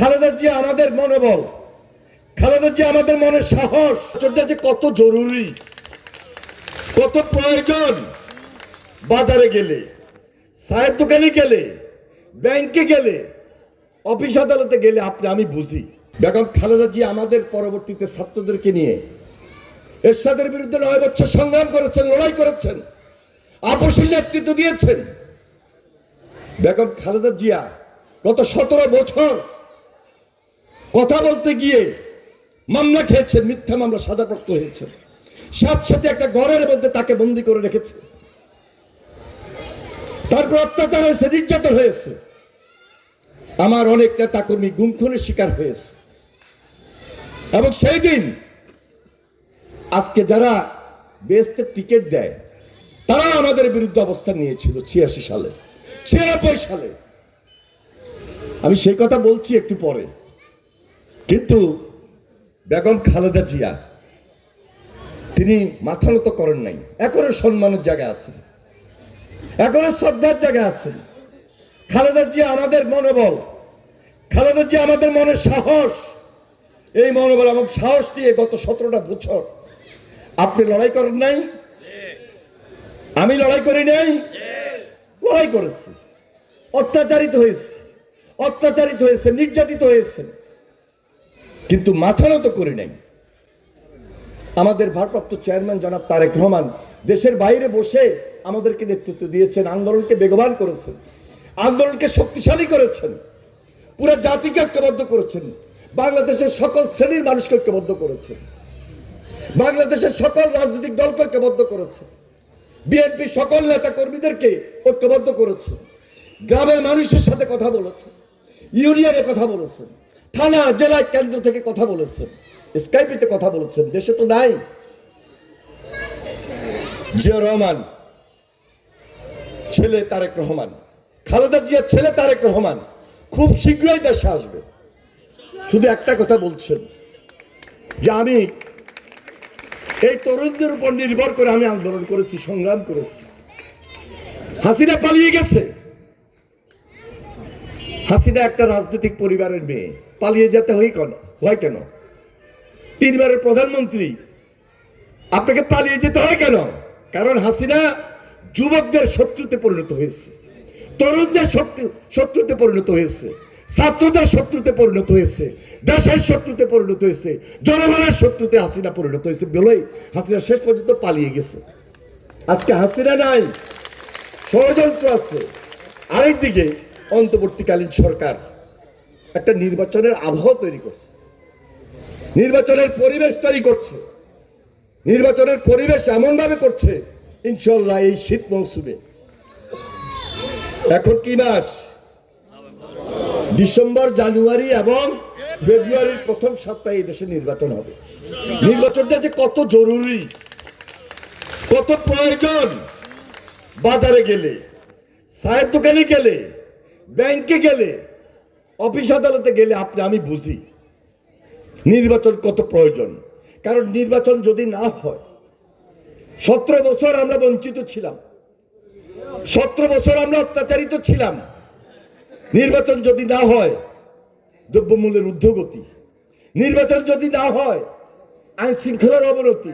খালেদা জিয়া আমাদের মনোবল। খালেদা জিয়া আমাদের মনের সাহস। যে কত জরুরি, কত প্রয়োজন। বাজারে গেলে, চায়ের দোকানে গেলে, ব্যাংকে গেলে, অফিস আদালতে গেলে আপনি, আমি বুঝি। বেগম খালেদা জিয়া আমাদের পরবর্তীতে ছাত্রদেরকে নিয়ে এরশাদের বিরুদ্ধে নয় বছর সংগ্রাম করেছেন, লড়াই করেছেন আপসীর নেতৃত্ব দিয়েছেন। বেগম খালেদা জিয়া গত সতেরো বছর কথা বলতে গিয়ে মামলা খেয়েছেন মিথ্যা মামলা সাজাপ্রাপ্ত হয়েছে। সাথে সাথে একটা ঘরের মধ্যে তাকে বন্দি করে রেখেছে। তারপর অত্যাচার হয়েছে, নির্যাতন হয়েছে। আমার অনেক নেতা কর্মী গুমখুনের শিকার হয়েছে। এবং সেই দিন আজকে যারা বেস্তের টিকিট দেয়, তারা আমাদের বিরুদ্ধে অবস্থান নিয়েছিল ছিয়াশি সালে, ছিয়ানব্বই সালে। আমি সেই কথা বলছি একটু পরে। কিন্তু বেগম খালেদা জিয়া, তিনি মাথা নত করেন নাই। এখনও সম্মানের জায়গায় আছেন। এখনও শ্রদ্ধার জায়গায় আছেন। খালেদা জিয়া আমাদের মনোবল। খালেদা জিয়া আমাদের মনের সাহস। এই মনোবল এবং সাহস দিয়ে গত সতেরোটা বছর আপনি লড়াই করেন নাই? আমি লড়াই করি নাই? লড়াই করেছি। অত্যাচারিত হয়েছে। অত্যাচারিত হয়েছে, নির্যাতিত হয়েছে। কিন্তু মাথা নত করি নাই। আমাদের ভারপ্রাপ্ত চেয়ারম্যান জনাব তারেক রহমান দেশের বাইরে বসে আমাদেরকে নেতৃত্ব দিয়েছেন, আন্দোলনকে বেগবান করেছেন, আন্দোলনকে শক্তিশালী করেছেন, পুরো জাতিকে ঐক্যবদ্ধ করেছেন, বাংলাদেশের সকল শ্রেণির মানুষকে ঐক্যবদ্ধ করেছেন, বাংলাদেশের সকল রাজনৈতিক দলকে ঐক্যবদ্ধ করেছে বিএনপি সকল নেতা কর্মীদেরকে ঐক্যবদ্ধ করেছে গ্রামের মানুষের সাথে কথা বলেছেন, ইউনিয়নে কথা বলেছেন থানা, জেলা কেন্দ্র থেকে কথা বলেছেন। স্কাইপিতে কথা বলেছেন, দেশে তো নাই। জিয়া রহমান, ছেলে তারেক রহমান, খালেদা জিয়ার ছেলে তারেক রহমান, খুব শীঘ্রই দেশে আসবে। শুধু একটা কথা বলছেন, যে আমি এই তরুণদের উপর নির্ভর করে আমি আন্দোলন করেছি, সংগ্রাম করেছি। হাসিনা পালিয়ে গেছে। হাসিনা একটা রাজনৈতিক পরিবারের মেয়ে। পালিয়ে যেতে হয় কেন? হয় কেন? তিনবারের প্রধানমন্ত্রী, আপনাকে পালিয়ে যেতে হয় কেন? কারণ হাসিনা যুবকদের শত্রুতে পরিণত হয়েছে, তরুণদের শত্রু শত্রুতে পরিণত হয়েছে, ছাত্রদের শত্রুতে পরিণত হয়েছে, দেশের শত্রুতে পরিণত হয়েছে, জনগণের শত্রুতে হাসিনা পরিণত হয়েছে বলেই হাসিনা শেষ পর্যন্ত পালিয়ে গেছে। আজকে হাসিনা নাই, ষড়যন্ত্র আছে। আরেকদিকে অন্তর্বর্তীকালীন সরকার একটা নির্বাচনের আবহাওয়া তৈরি করছে। নির্বাচনের পরিবেশ তৈরি করছে। নির্বাচনের পরিবেশ এমন ভাবে করছে ইনশাল্লাহ এই শীত মৌসুমে। এখন কি মাস? ডিসেম্বর, জানুয়ারি এবং ফেব্রুয়ারির প্রথম সপ্তাহে এই দেশে নির্বাচন হবে। নির্বাচনটা যে কত জরুরি, কত প্রয়োজন, বাজারে গেলে চায়ের দোকানে গেলে, ব্যাংকে গেলে অফিস আদালতে গেলে আপনি, আমি বুঝি। নির্বাচন কত প্রয়োজন? কারণ নির্বাচন যদি না হয়, সতেরো বছর আমরা বঞ্চিত ছিলাম। সতেরো বছর আমরা অত্যাচারিত ছিলাম। নির্বাচন যদি না হয়, দ্রব্যমূল্যের ঊর্ধ্বগতি। নির্বাচন যদি না হয় আইন শৃঙ্খলার অবনতি।